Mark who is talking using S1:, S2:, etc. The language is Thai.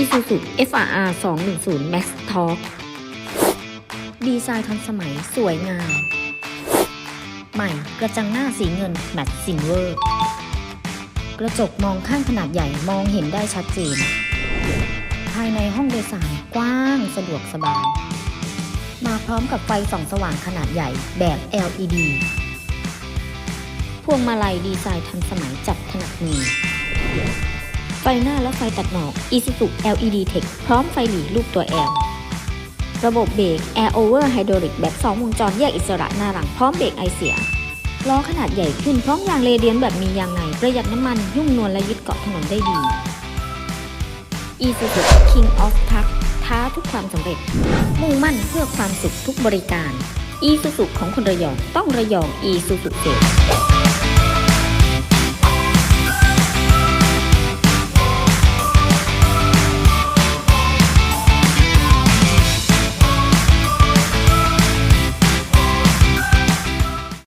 S1: Isuzu FRR 210 Max Torque ดีไซน์ทันสมัยสวยงาม ใหม่กระจังหน้าสีเงินแมตต์ซิลเวอร์ กระจกมองข้างขนาดใหญ่มองเห็นได้ชัดเจน ภายในห้องโดยสารกว้างสะดวกสบาย มาพร้อมกับไฟส่องสว่างขนาดใหญ่แบบ LED วงมาลัยดีไซน์ทันสมัยจับถนัดมือ ไฟหน้าและไฟตัดหมอก Isuzu LED Tech พร้อมไฟหลีรูปตัว L ระบบเบรก Air Over Hydraulic แบบ 2 วงจรแยกอิสระหน้าหลังพร้อมเบรกไอเสีย ล้อขนาดใหญ่ขึ้นพร้อมยางเรเดียนแบบมียางในประหยัดน้ำมันยุ่งนวลและยึดเกาะถนนได้ดี Isuzu King of Truck ท้าทุกความสำเร็จ มุ่งมั่นเพื่อความสุขทุกบริการ Isuzu ของคนระยองต้องระยอง Isuzu Sales